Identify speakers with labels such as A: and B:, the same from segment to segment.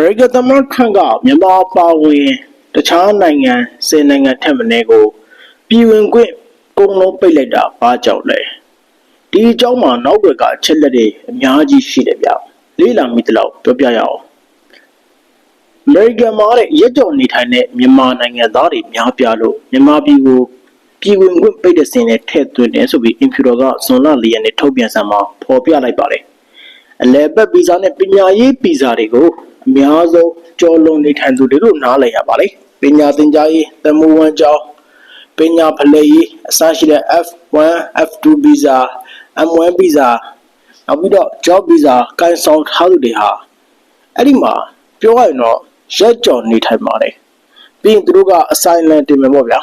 A: မေရိကန်သမ္မတထရန့်ကမြန်မာပါဝင်တခြားနိုင်ငံ၁၀နိုင်ငံထက်မနည်းကိုပြည်ဝင်ခွင့်ကုန်လုံးပိတ်လိုက်တာဘာကြောင့်လဲဒီအကြောင်းမှာနောက်ွယ်ကအချက်လက်တွေအများကြီးရှိတယ်ဗျလေးလာမိတလောက်ပြောပြရအောင်အမေရိကန်မှာတဲ့ရက်ကြော်နေထိုင်တဲ့မြန်မာနိုင်ငံသားတွေများပြားလို့မြန်မာပြည်ကိုပြည်ဝင်ခွင့်ပိတ်တဲ့စင်နဲ့ထည့်သွင်းတယ်ဆိုပြီးအင်ဖြူတော်ကဇွန်လ၄ရက်နေ့ထုတ်ပြန်စာမှာဖော်ပြလိုက်ပါတယ်အလဲဘက်ဗီဇာနဲ့ပညာရေးဗီဇာတွေကို အများဆုံးကျော်လွန်နေထိုင်သူတွေလို့နားလည်ရပါလေပညာသင်ကြားရေးတမူဝန်ကျောင်းပညာဖလှယ်ရေးအစရှိတဲ့ F1 F2 ဗီဇာ M1 ဗီဇာနောက်ပြီးတော့ job visa ကိုင်ဆောင်ထားသူတွေဟာအဲ့ဒီမှာပြောရရင်တော့ရက်ကြော်နေထိုင်ပါတယ်ပြီးရင်သူတို့က assignment တင်မယ်ပေါ့ဗျာ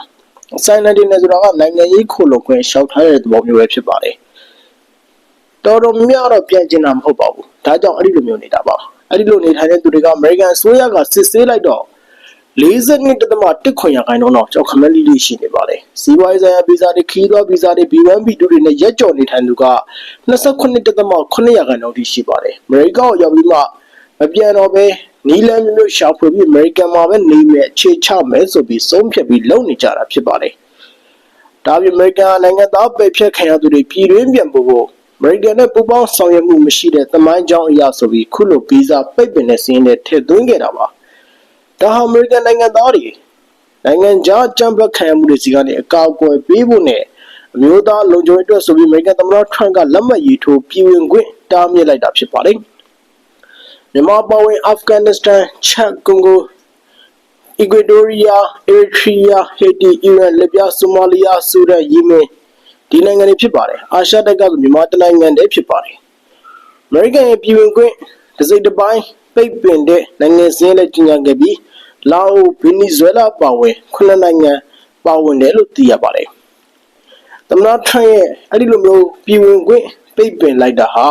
A: assignment တင်တယ်ဆိုတော့ကနိုင်ငံရေးခိုလုံခွင့်ရှောက်ထားတဲ့သဘောမျိုးပဲဖြစ်ပါတယ်တော်တော်များများတော့ပြန်ကျင်တာမဟုတ်ပါဘူးဒါကြောင့်အဲ့ဒီလိုမျိုးနေတာပါ အဲ့ဒီလိုနေထိုင်တဲ့သူတွေက American အစိုးရကစစ်ဆေးလိုက်တော့42.1ခွန်ရခိုင်နှုန်းတော့ကြောက်ခမက်လိလိရှိနေပါတယ်စီးပွားရေးဆိုင်ရာဗီဇာတွေခီးသွွားဗီဇာတွေ B1 B2 တွေနဲ့ရက်ကြော်နေထိုင်သူက29.9ရခိုင်နှုန်းထိရှိပါတယ်အမေရိကန်ကိုရောက်ပြီးမှမပြန်တော့ပဲနီလန်မျိုးရှာဖွေပြီးအမေရိကန်မှာပဲနေမယ်အခြေချမယ်ဆိုပြီးဆုံးဖြတ်ပြီးလုပ်နေကြတာဖြစ်ပါတယ်ဒါပြင်အမေရိကန်နိုင်ငံသားပယ်ဖျက်ခံရသူတွေပြည်တွင်းပြန်ဖို့ကိုအ မေရိကန်နဲ့ပူးပေါင်းဆောင်ရွက်မှုမရှိတဲ့သမိုင်းကြောင်းအရာဆိုပြီးခုလိုဗီဇာပိတ်ပင်တဲ့စီးရင်နဲ့ထည့်သွင်းခဲ့တာပါဒါဟာအမေရိကန်နိုင်ငံသားတွေနိုင်ငံခြားကြံပတ်ခံရမှုတွေစီကနေအကောက်အကွယ်ပေးဖို့နဲ့အမျိုးသားလုံခြုံရေးအတွက်ဆိုပြီးအမေရိကန်သမ္မတထရန့်ကလက်မှတ်ရေးထိုးပြည်ဝင်ခွင့်တားမြစ်လိုက်တာဖြစ်ပါတယ်မြန်မာပေါ်ဝင်အာဖဂန်နစ္စတန်ချက်ကွန်ဂိုအီကွေဒိုရီးယားအီရီထရီးယားဟေတီအီရန်လစ်ဗျာဆိုမာလီယာဆူဒန်ယီမင် ဒီနိုင်ငံတွေဖြစ်ပါတယ်အာရှတိုက်ကမြန်မာတနိုင်ငံတည်းဖြစ်ပါတယ်အမေရိကန်ရဲ့ပြည်ဝင်ခွင့်ဒစိတစ်ပိုင်းပိတ်ပင်တဲ့နိုင်ငံစင်းလည်းကြီးညာခဲ့ပြီးလာအိုဗင်နီဇွဲလားပါဝင်ခုနှစ်နိုင်ငံပါဝင်တယ်လို့သိရပါတယ်သမ္မတထရန့်ရဲ့အဲ့ဒီလိုမျိုးပြည်ဝင်ခွင့်ပိတ်ပင်လိုက်တာဟာ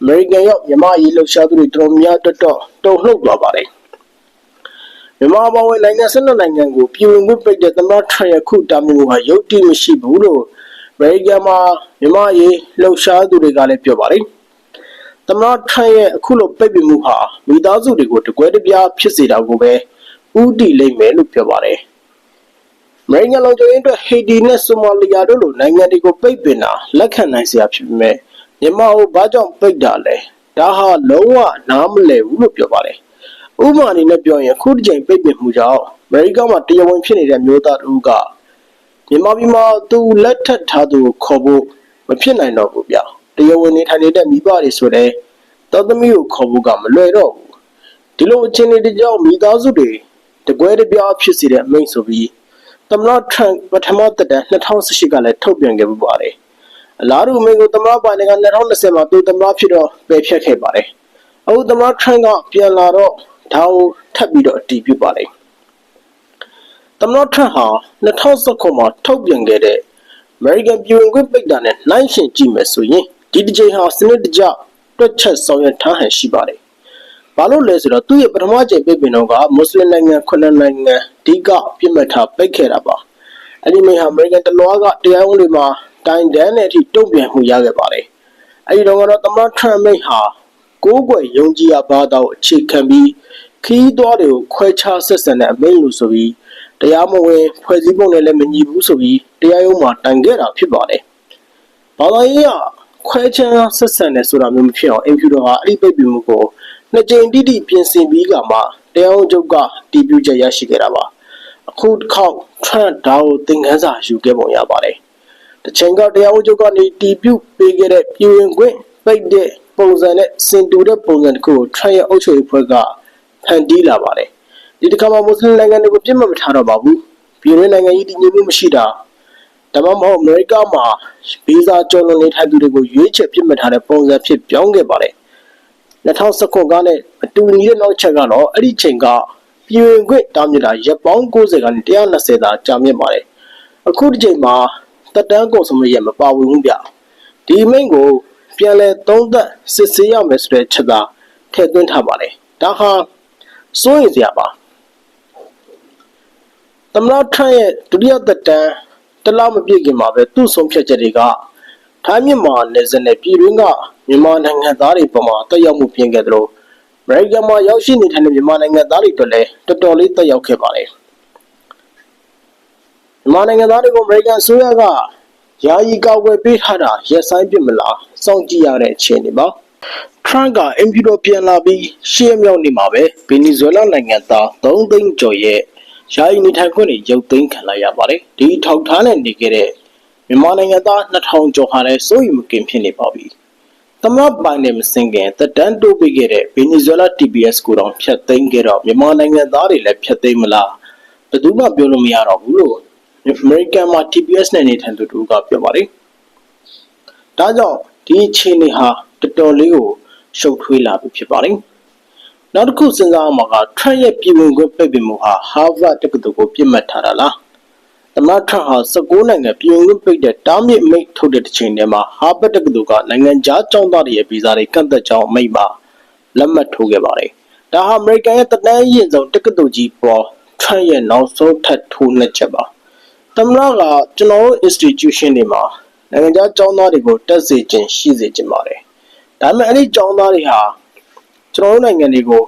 A: အမေရိကန်ရောက်မြန်မာရေးလှုပ်ရှားသူတွေတော်များတော်တော်တုံ့လှုပ်သွားပါတယ်မြန်မာပါဝင်နိုင်ငံ၁၂နိုင်ငံကိုပြည်ဝင်ခွင့်ပိတ်တဲ့သမ္မတထရန့်ရဲ့ခုတာမျိုးဟာရုပ်တိမရှိဘူးလို့အ မေရိကန်မှာမြန်မာရေးလှုပ်ရှားသူတွေကလည်းပြောပါတယ်သမ္မတထရန့်ရဲ့အခုလိုပိတ်ပင်မှုဟာမိသားစုတွေကိုတကွဲတပြားဖြစ်စေတာကိုပဲဥတီလိမ့်မယ်လို့ပြောပါတယ်။အမေရိကန်လုံခြုံရေးအတွက်ဟေတီနဲ့ဆိုမာလီယာတို့လိုနိုင်ငံတွေကိုပိတ်ပင်တာလက်ခံနိုင်စရာဖြစ်ပေမဲ့မြန်မာကိုဘာကြောင့်ပိတ်တာလဲ။ဒါဟာလုံးဝနားမလည်ဘူးလို့ပြောပါတယ်။ဥပမာအနေနဲ့ပြောရင်ခုတစ်ချိန်ပိတ်ပင်မှုကြောင့်အမေရိကန်မှာတရားဝင်ဖြစ်နေတဲ့မျိုးသားတို့က မြန်မာပြည်မှာသူလက်ထပ်ထားသူကိုခေါ်ဖို့မဖြစ်နိုင်တော့ဘူးဗျ။တရားဝင်နေထိုင်နေတဲ့မိဘတွေဆိုတဲ့တော်သမီးကိုခေါ်ဖို့ကမလွယ်တော့ဘူး။ဒီလိုအခြေအနေတွေကြောင့်မိသားစုတွေတကွဲတပြားဖြစ်စေတဲ့အမိန့်ဆိုပြီးသမ္မတထရန့်ပထမသက်တမ်း2018ကလည်းထုတ်ပြန်ခဲ့ပူပါတယ်။အလားတူအမိန့်ကိုသမ္မတဘိုင်ဒန်က2020မှာသူသမ္မတဖြစ်တော့ပယ်ဖျက်ခဲ့ပါတယ်။အခုသမ္မတထရန့်ကပြန်လာတော့ဒါကိုထပ်ပြီးတော့အတည်ပြုပါတယ်။ သမ္မတထရန့်ဟာ2019မှာထုတ်ပြန်ခဲ့တဲ့ American ပြည်ဝင်ခွင့်ပိတ်တာနဲ့နှိုင်းယှဉ်ကြည့်မယ်ဆိုရင်ဒီတစ်ချိန်ဟာစနစ်တကျတွက်ချက်ဆောင်ရွက်ထားဟန်ရှိပါတယ်ဘာလို့လဲဆိုတော့သူ့ရဲ့ပထမကြိမ်ပိတ်ပင်တော့ကမွတ်စလင်နိုင်ငံခုနှစ်နိုင်ငံအဓိကပြစ်မှတ်ထားပိတ်ခဲ့တာပါအဲ့ဒီမိဟာအမေရိကန်တလွားကတရားဝင်တွေမှာတိုင်တန်းတဲ့အထိတုံ့ပြန်မှုရခဲ့ပါတယ်အဲ့ဒီတော့ကတော့သမ္မတထရမ့်မိဟာကိုးကွယ်ယုံကြည်ရဘာသာကိုအခြေခံပြီးခီးသွားတွေကိုခွဲခြားဆက်ဆံတဲ့အမိန့်လို့ဆိုပြီး တရားမဝင်ဖွဲ့စည်းပုံနဲ့လည်းမညီဘူးဆိုပြီးတရားရုံးမှာတိုင်ခဲ့တာဖြစ်ပါတယ်ဘာသာရေးကခွဲခြားဆက်ဆံတယ်ဆိုတာမျိုးမဖြစ်အောင်အင်ဖြူတော်ဟာအဲ့ဒီပိတ်ပင်မှုကိုနှစ်ကြိမ်တိတိပြင်ဆင်ပြီးကမှတရားဝင်ချုပ်ကတည်ပြုချက်ရရှိခဲ့တာပါအခုတစ်ခေါက်ထရန့်ဒါကိုသင်ခန်းစာယူခဲ့ပုံရပါတယ်တချိန်ကတရားဝင်ချုပ်ကနေတည်ပြုပေးခဲ့တဲ့ပြည်ဝင်ခွင့်ပိတ်တဲ့ပုံစံနဲ့စင်တူတဲ့ပုံစံတစ်ခုကိုထရန့်ရဲ့အုပ်ချုပ်ရေးဖွဲ့ကဖန်တီးလာပါတယ် ဒီတစ်ခါမှာမွတ်စလင်နိုင်ငံတွေကိုပြစ်မှတ်မထားတော့ပါဘူးပြည်တွင်းနိုင်ငံကြီးတည်ငြိမ်မှုမရှိတာဒါမှမဟုတ်အမေရိကမှာဗီဇာကျော်လွန်နေထိုင်သူတွေကိုရွေးချယ်ပြစ်မှတ်ထားတဲ့ပုံစံဖြစ်ပြောင်းခဲ့ပါတယ်2019ကနဲ့အတူညီတဲ့နောက်ချက်ကတော့အဲ့ဒီချိန်ကပြည်ဝင်ခွင့်တားမြစ်တာရပ်ပေါင်း90ကနေ120သာကြာမြင့်ပါတယ်အခုဒီချိန်မှာတက်တန်းကုန်စမရမပါဝင်ဘူးဗျဒီမိန့်ကိုပြန်လဲသုံးသက်စစ်ဆေးရမယ်ဆိုတဲ့ချက်သာထည့်သွင်းထားပါတယ်ဒါဟာစိုးရိမ်စရာပါ သမ္မတထရန့်ရဲ့ဒုတိယသက်တမ်းတလောက်မပြည့်ခင်မှာပဲသူ့ဆုံးဖြတ်ချက်တွေကထိုင်းမြန်မာနယ်စပ်နဲ့ပြည်တွင်းကမြန်မာနိုင်ငံသားတွေပေါ်မှာတက်ရောက်မှုပြင်ခဲ့သလိုအမေရိကန်မှာရောက်ရှိနေထိုင်တဲ့မြန်မာနိုင်ငံသားတွေအတွက်လည်းတော်တော်လေးတက်ရောက်ခဲ့ပါတယ်မြန်မာနိုင်ငံသားတွေကိုအမေရိကန်အစိုးရကယာယီကောက်ွယ်ပေးထားတာရက်ဆိုင်ပြစ်မလားစောင့်ကြည့်ရတဲ့အခြေအနေပါထရန့်ကအင်ဖြူတော်ပြန်လာပြီးရှေ့မြောက်နေမှာပဲဗင်နီဇွဲလားနိုင်ငံသား3သိန်းကျော်ရဲ့ ယာယီနေထိုင်ခွင့်တွေရုပ်သိမ်းခံလိုက်ရပါတယ်ဒီထောက်ထားနဲ့နေခဲ့တဲ့မြန်မာနိုင်ငံသား2000ကျော်ဟာလည်းစိုးရိမ်မကင်ဖြစ်နေပါပြီသမတ်ပိုင်နဲ့မစင်ခင်တက်တန်းတိုးပေးခဲ့တဲ့ဗင်နီဇွဲလား TBS ကိုတော့ဖျက်သိမ်းခဲ့တော့မြန်မာနိုင်ငံသားတွေလည်းဖျက်သိမ်းမလားဘယ်သူမှပြောလို့မရတော့ဘူးလို့အမေရိကန်မှာ TBS နဲ့နေထိုင်သူတို့ကပြောပါတယ်ဒါကြောင့်ဒီအခြေအနေဟာတော်တော်လေးကိုရှုပ်ထွေးလာပြီဖြစ်ပါတယ် နောက်တစ်ခုစဉ်းစားအောင်မှာက Trump ရဲ့ပြည်ဝင်ခွင့်ပိတ်ပင်မှုဟာ Harvard တက္ကသိုလ်ကိုပြစ်မှတ်ထားတာလားသမ္မတထရန့်ဟာ19နိုင်ငံပြည်ဝင်ခွင့်ပိတ်တဲ့တားမြစ်မိတ်ထုတ်တဲ့တစ်ချိန်တည်းမှာဟာဘတ်တက္ကသိုလ်ကနိုင်ငံခြားကျောင်းသားတွေရဲ့ဗီဇာတွေကန့်သက်ကြောင်းအမိန့်မှာလက်မှတ်ထိုးခဲ့ပါတယ်။ဒါဟာအမေရိကန်ရဲ့တနန်းရင်ဆုံးတက္ကသိုလ်ကြီးပေါ်ထရန့်ရဲ့နောက်ဆုံးထပ်ထိုးနှက်ချက်ပါ။သမ္မတကကျွန်တော်တို့ institution တွေမှာနိုင်ငံခြားကျောင်းသားတွေကိုတက်စေခြင်းရှိစေခြင်းပါတယ်။ဒါပေမဲ့အဲ့ဒီကျောင်းသားတွေဟာ ကျွန်တော်တို့နိုင်ငံတွေကို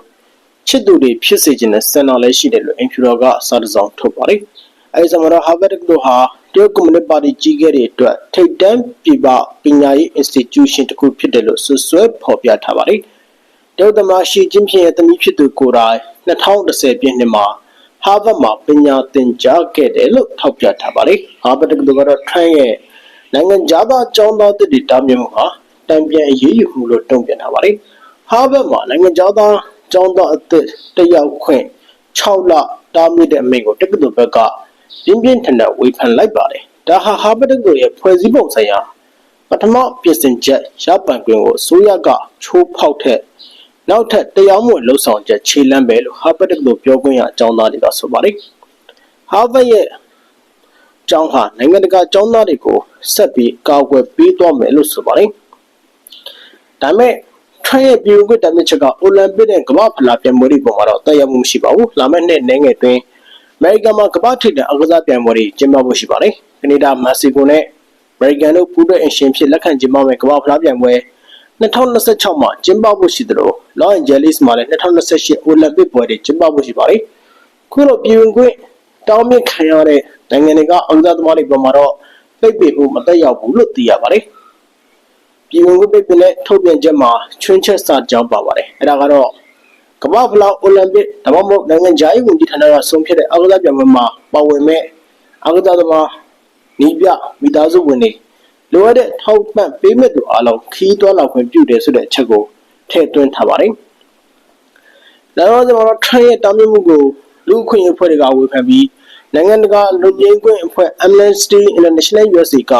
A: ချစ်သူတွေဖြစ်စေခြင်းနဲ့စံတော်လည်းရှိတယ်လို့အင်ဖြူတော်ကစာတစောင်ထုတ်ပါတယ်။အဲဒီသမ္မတဟာဗတ်တို့ဟာတရုတ်ကွန်မြူနစ်ပါတီကြီးခဲ့တဲ့အတွက်ထိပ်တန်းပြည်ပပညာရေး institution တစ်ခုဖြစ်တယ်လို့ဆွဆွဲဖော်ပြထားပါတယ်။တရုတ်သမ္မတရှီကျင်းဖျင်ရဲ့သမီးဖြစ်သူကိုယ်တိုင်2010ပြည့်နှစ်မှာဟာဗတ်မှာပညာသင်ကြားခဲ့တယ်လို့ထောက်ပြထားပါတယ်။ဟာဗတ်တို့ကတော့ Trump ရဲ့နိုင်ငံသားကျောင်းသားတွေတားမြစ်မှုဟာတံပြန်အရေးယူမှုလို့တုံ့ပြန်ထားပါတယ်။ ဟာဗတ်မှာနိုင်ငံသားကျောင်းသားအသစ်တက်ရောက်ခွင့်6လတားမြစ်တဲ့အမိန့်ကိုတက္ကသိုလ်ဘက်ကပြင်းပြင်းထန်ထန်ဝေဖန်လိုက်ပါတယ်။ဒါဟာဟာဗတ်တက္ကသိုလ်ရဲ့ဖွဲ့စည်းပုံဆိုင်ရာပထမပြင်ဆင်ချက်ရပန်ခွင့်ကိုအစိုးရကချိုးဖောက်တဲ့နောက်ထပ်တရားမဝင်လှုပ်ဆောင်ချက်ခြေလှမ်းပဲလို့ဟာဗတ်တက္ကသိုလ်ပြောခွင့်ရအကြောင်းသားတွေကဆိုပါတယ်။ဟာဗတ်ရဲ့ကျောင်းဟာနိုင်ငံတကာကျောင်းသားတွေကိုဆက်ပြီးကာကွယ်ပေးသွားမယ်လို့ဆိုပါတယ်။ဒါပေမဲ့ ထရန့်ရဲ့ပြည်ဝင်ခွင့်တမချက်ကအိုလံပစ်နဲ့ကမ္ဘာဖလားပြိုင်ပွဲတွေပေါ်မှာတော့တက်ရောက်မှုမရှိပါဘူး။လာမယ့်နှစ်နိုင်ငံတွင်အမေရိကန်မှာကမ္ဘာထိပ်တဲ့အကစားပြိုင်ပွဲတွေကျင်းပဖို့ရှိပါတယ်။ကနေဒါ၊မက္ကဆီကိုနဲ့အမေရိကန်တို့ပူးတွဲအရှင်ဖြစ်လက်ခံကျင်းပမယ့်ကမ္ဘာဖလားပြိုင်ပွဲ2026မှာကျင်းပဖို့ရှိသလို Los Angeles မှာလည်း2028အိုလံပစ်ပွဲတွေကျင်းပဖို့ရှိပါတယ်။ခုလိုပြည်ဝင်ခွင့်တောင်းမြင့်ခံရတဲ့နိုင်ငံတွေကအကစားသမားတွေပေါ်မှာတော့ပိတ်ပင်မှုမတက်ရောက်ဘူးလို့သိရပါတယ်။ ပြည်ဝင်ခွင့်ပိတ်ပင်တဲ့ထုတ်ပြန်ချက်မှာချွင်းချက်စာကြောင်းပါပါတယ်။အဲဒါကတော့ကမ္ဘာဖလားအိုလံပစ်ဒါမှမဟုတ်နိုင်ငံခြားရေးဝန်ကြီးဌာနကဆုံးဖြတ်တဲ့အားကစားပြိုင်ပွဲမှာပါဝင်မဲ့အားကစားသမားနီးပြမိသားစုဝင်တွေလိုအပ်တဲ့ထောက်ပံ့ပေးမဲ့သူအားလုံးခီးသွွားလောက်ခွင့်ပြုတယ်ဆိုတဲ့အချက်ကိုထည့်သွင်းထားပါတယ်။နောက်တော့ကျွန်တော်ထရရဲ့တားမြစ်မှုကိုလူ့အခွင့်အရေးအဖွဲ့တွေကဝေဖန်ပြီးနိုင်ငံတကာလူ့ငြိမ်းခွင့်အဖွဲ့ Amnesty International USA က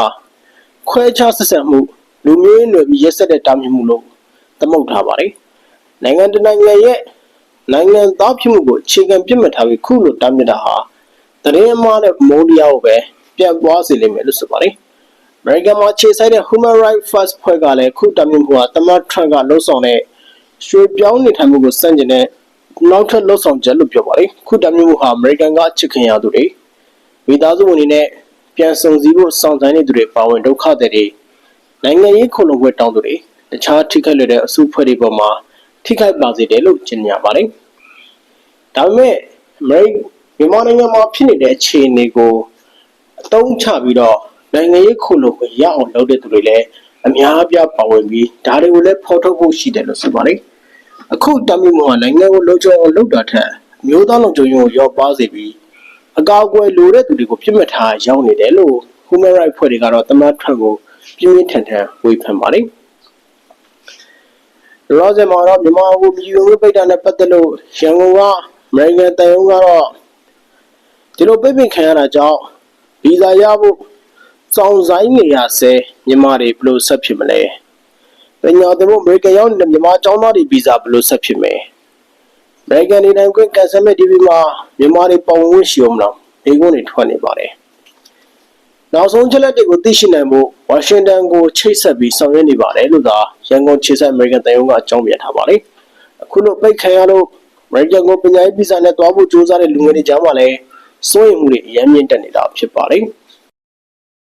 A: ခွဲခြားဆက်ဆံမှု လူမျိုးရေးနွယ်ပြီးရက်စက်တဲ့တားမြစ်မှုလို့သမုတ်ထားပါတယ်။နိုင်ငံတနိုင်ငံရဲ့နိုင်ငံသားဖြစ်မှုကိုအခြေခံပြစ်မှတ်ထားပြီးခုလိုတားမြစ်တာဟာတရင်အမှားတဲ့မိုးတရားကိုပဲပြတ်သွားစေလိမ့်မယ်လို့ဆိုပါတယ်။ American မှာခြေဆိုင်တဲ့ Human Rights First ဖွဲ့ကလည်းခုတားမြစ်မှုဟာတမန်ထရန့်ကလှုံ့ဆော်တဲ့ရွှေပြောင်းနေထိုင်မှုကိုစန့်ကျင်တဲ့နောက်ထပ်လှုံ့ဆော်ချက်လို့ပြောပါတယ်။ခုတားမြစ်မှုဟာ American ကချစ်ခင်ရသူတွေမိသားစုဝင်တွေနဲ့ပြန်ဆုံစည်းဖို့စောင့်ဆိုင်းနေသူတွေပါဝင်ဒုက္ခတွေ နိုင်ငံရေးခုလုံခွင့်တောင်းသူတွေတခြားထိခိုက်လွယ်တဲ့အစုဖွဲ့တွေပေါ်မှာထိခိုက်ပါစေတယ်လို့ကြေညာပါတယ်။ဒါပေမဲ့အမေရိမြန်မာနိုင်ငံမှာဖြစ်နေတဲ့အခြေအနေကိုအတုံးချပြီးတော့နိုင်ငံရေးခုလို့ရအောင်လုပ်တဲ့သူတွေလည်းအများအပြားပါဝင်ပြီးဒါတွေကိုလည်းဖော်ထုတ်ဖို့ရှိတယ်လို့ဆိုပါတယ်။အခုတမီမောနိုင်ငံကိုလုံခြုံအောင်လုပ်တာထက်မျိုးသားလုံခြုံရေးကိုရောပါစေပြီးအကာအကွယ်လိုတဲ့သူတွေကိုပြစ်မှတ်ထားရောက်နေတယ်လို့ Human Rights ဖွဲ့တွေကတော့တမန်ထွက်ကို ပြင်းပြင်းထန်ထန်ဝေဖန်ပါတယ်။လောဆယ်မှာတော့မြန်မာကိုပြည်ဝင်ပိတ်တာနဲ့ပတ်သက်လို့ရန်ကုန်ကအမေရိကန်တန်ယုံကတော့ဒီလိုပိတ်ပင်ခံရတာကြောင့်ဗီဇာရဖို့စောင့်ဆိုင်နေရဆဲမြန်မာတွေဘယ်လိုဆက်ဖြစ်မလဲပညာသင်ဖို့အမေရိကန်ရောက်နေတဲ့မြန်မာကျောင်းသားတွေဗီဇာဘယ်လိုဆက်ဖြစ်မလဲအမေရိကန်နေတိုင်းကွင်းကန်ဆယ်မဲ့ TV မှာမြန်မာတွေပုံဝင်ရှိအောင်မလားဒီကုန်းတွေထွက်နေပါတယ် နောက်ဆုံးချက်လက်တွေကိုသိရှိနိုင်ဖို့ဝါရှင်တန်ကိုချိတ်ဆက်ပြီးဆောင်ရွက်နေပါတယ်လို့သာရန်ကုန်ခြေဆက်အမေရိကန်တန်ယုံကအကြောင်းပြထားပါတယ်။အခုလိုပိတ်ခံရလို့အမေရိကန်ကိုပညာရေးဗီဇာနဲ့တွားဖို့ကြိုးစားတဲ့လူငယ်တွေကြားမှာလည်းစိုးရိမ်မှုတွေအများမြင့်တက်နေတာဖြစ်ပါတယ်။